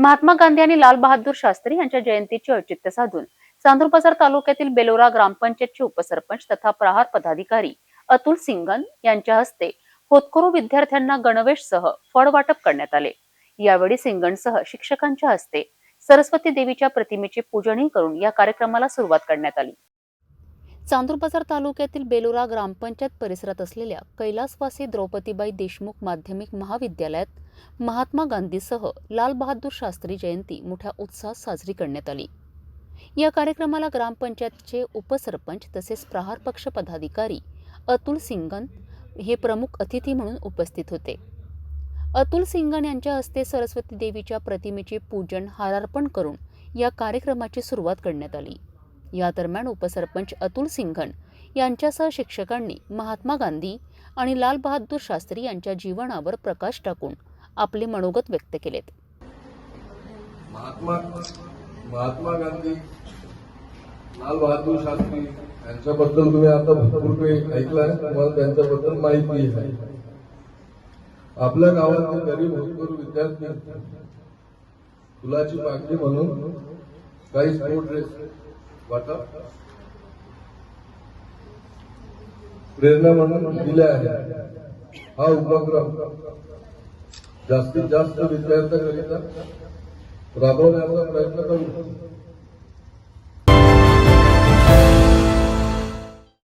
महात्मा गांधी आणि लाल बहादूर शास्त्री यांच्या जयंतीचे औचित्य साधून चांदूर बाजार तालुक्यातील बेलोरा ग्रामपंचायतचे उपसरपंच तथा प्रहार पदाधिकारी अतुल सिंगन यांच्या हस्ते होतकरू विद्यार्थ्यांना गणवेश सह फळ वाटप करण्यात आले. यावेळी सिंगणसह शिक्षकांच्या हस्ते सरस्वती देवीच्या प्रतिमेचे पूजनही करून या कार्यक्रमाला सुरुवात करण्यात आली. चांदूर बाजार तालुक्यातील बेलोरा ग्रामपंचायत परिसरात असलेल्या कैलासवासी द्रौपदीबाई देशमुख माध्यमिक महाविद्यालयात महात्मा गांधीसह लाल बहादूर शास्त्री जयंती मोठ्या उत्साहात साजरी करण्यात आली. या कार्यक्रमाला ग्रामपंचायतचे उपसरपंच तसेच प्रहार पक्ष पदाधिकारी अतुल सिंगन हे प्रमुख अतिथी म्हणून उपस्थित होते. अतुल सिंगन यांच्या हस्ते सरस्वती देवीच्या प्रतिमेचे पूजन हारार्पण करून या कार्यक्रमाची सुरुवात करण्यात आली. या दरम्यान उपसरपंच अतुल सिंघन यांच्यासह शिक्षकांनी महात्मा गांधी आणि लाल बहादूर शास्त्री यांच्या जीवनावर प्रकाश टाकून आपले मनोगत व्यक्त केलेत. महात्मा महात्मा गांधी लाल बहादूर शास्त्री यांच्याबद्दल तुम्ही आता भरपूर काही ऐकलं तुम्हाला त्यांच्याबद्दल माहिती आहे. आपल्या गावात गरीब होतकरू विद्यार्थी फुलाची मागणी म्हणून काही स्पोर्ट ड्रेस वाटप प्रेरणा म्हणून दिल्या आहे हा उपक्रम जास्तीत जास्त विद्यार्थ्यांकरिता राबवण्याचा प्रयत्न करू.